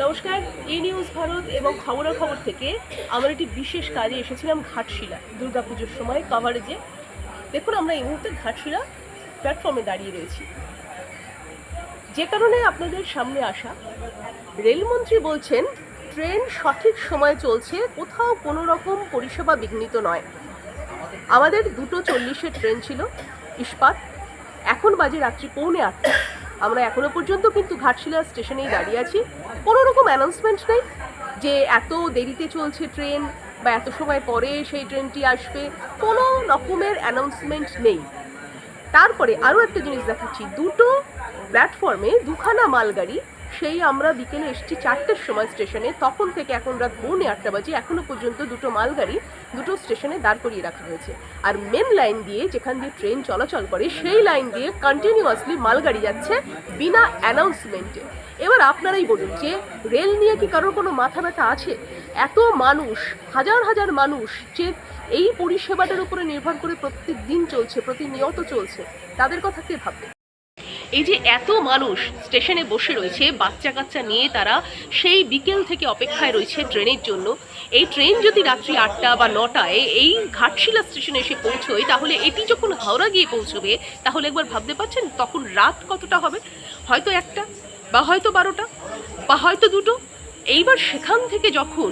নমস্কার ই নিউজ ভারত এবং খবরাখবর থেকে আমার একটি বিশেষ কাজে এসেছিলাম ঘাটশিলা, দুর্গাপুজোর সময় কভারেজে দেখুন, আমরা এই মুহূর্তে ঘাটশিলা প্ল্যাটফর্মে দাঁড়িয়ে রয়েছি। যে কারণে আপনাদের সামনে আসা, রেলমন্ত্রী বলছেন, ট্রেন সঠিক সময়ে চলছে, কোথাও কোনো রকম পরিষেবা বিঘ্নিত নয়। আমাদের দুটো চল্লিশের ট্রেন ছিল, ইস্পাত। এখন বাজে রাত্রি পৌনে আটটা। আমরা এখনও পর্যন্ত কিন্তু ঘাটশিলা স্টেশনেই দাঁড়িয়ে আছি। কোনো রকম অ্যানাউন্সমেন্ট নেই যে এত দেরিতে চলছে ট্রেন বা এত সময় পরে সেই ট্রেনটি আসবে। কোনো রকমের অ্যানাউন্সমেন্ট নেই। তারপরে আরও একটা জিনিস দেখাচ্ছি। দুটো প্ল্যাটফর্মে দুখানা মালগাড়ি সেই আমরা বিকেলে এসেছি চারটের সময় স্টেশনে। তখন থেকে এখন রাত পৌনে আটটা বাজে, এখনও পর্যন্ত দুটো মালগাড়ি দুটো স্টেশনে দাঁড় করিয়ে রাখা হয়েছে। আর মেন লাইন দিয়ে যেখান দিয়ে ট্রেন চলাচল করে, সেই লাইন দিয়ে কন্টিনিউয়াসলি মালগাড়ি যাচ্ছে বিনা অ্যানাউন্সমেন্টে এবার আপনারাই বলুন যে রেল নিয়ে কি কারোর কোনো মাথা ব্যথা আছে? এত মানুষ, হাজার হাজার মানুষ যে এই পরিষেবাটার উপরে নির্ভর করে প্রত্যেক দিন চলছে, প্রতিনিয়ত চলছে, তাদের কথা কে ভাববে? এই যে এত মানুষ স্টেশনে বসে রয়েছে বাচ্চা কাচ্চা নিয়ে তারা সেই বিকেল থেকে অপেক্ষায় রয়েছে ট্রেনের জন্য। এই ট্রেন যদি রাত্রি আটটা বা নটায় এই ঘাটশিলা স্টেশনে এসে পৌঁছয়, তাহলে এটি যখন হাওড়া গিয়ে পৌঁছবে, তাহলে একবার ভাবতে পারছেন তখন রাত কতটা হবে? হয়তো একটা বা হয়তো বারোটা বা হয়তো দুটো। এইবার সেখান থেকে যখন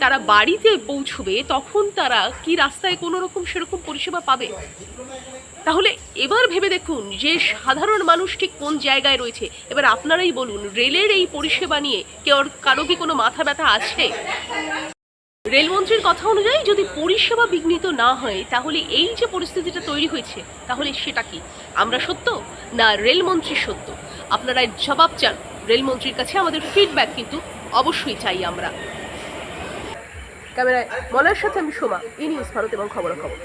তারা বাড়িতে পৌঁছবে, তখন তারা কি রাস্তায় কোনো রকম সেরকম পরিষেবা পাবে? তাহলে এবার ভেবে দেখুন যে সাধারণ মানুষ ঠিক কোন জায়গায় রয়েছে। এবার আপনারাই বলুন, রেলের এই পরিষেবা নিয়ে কেউ কারও কি কোনো মাথা ব্যথা আছে? রেলমন্ত্রীর কথা অনুযায়ী যদি পরিষেবা বিঘ্নিত না হয়, তাহলে এই যে পরিস্থিতিটা তৈরি হয়েছে, তাহলে সেটা কি? আমরা সত্য না রেলমন্ত্রী সত্য? আপনারা জবাব চান। রেলমন্ত্রীর কাছে আমাদের ফিডব্যাক কিন্তু অবশ্যই চাই আমরা। ক্যামেরায় মলয়ের সাথে আমি সোমা ই নিউজ ভারত এবং খবরাখবর।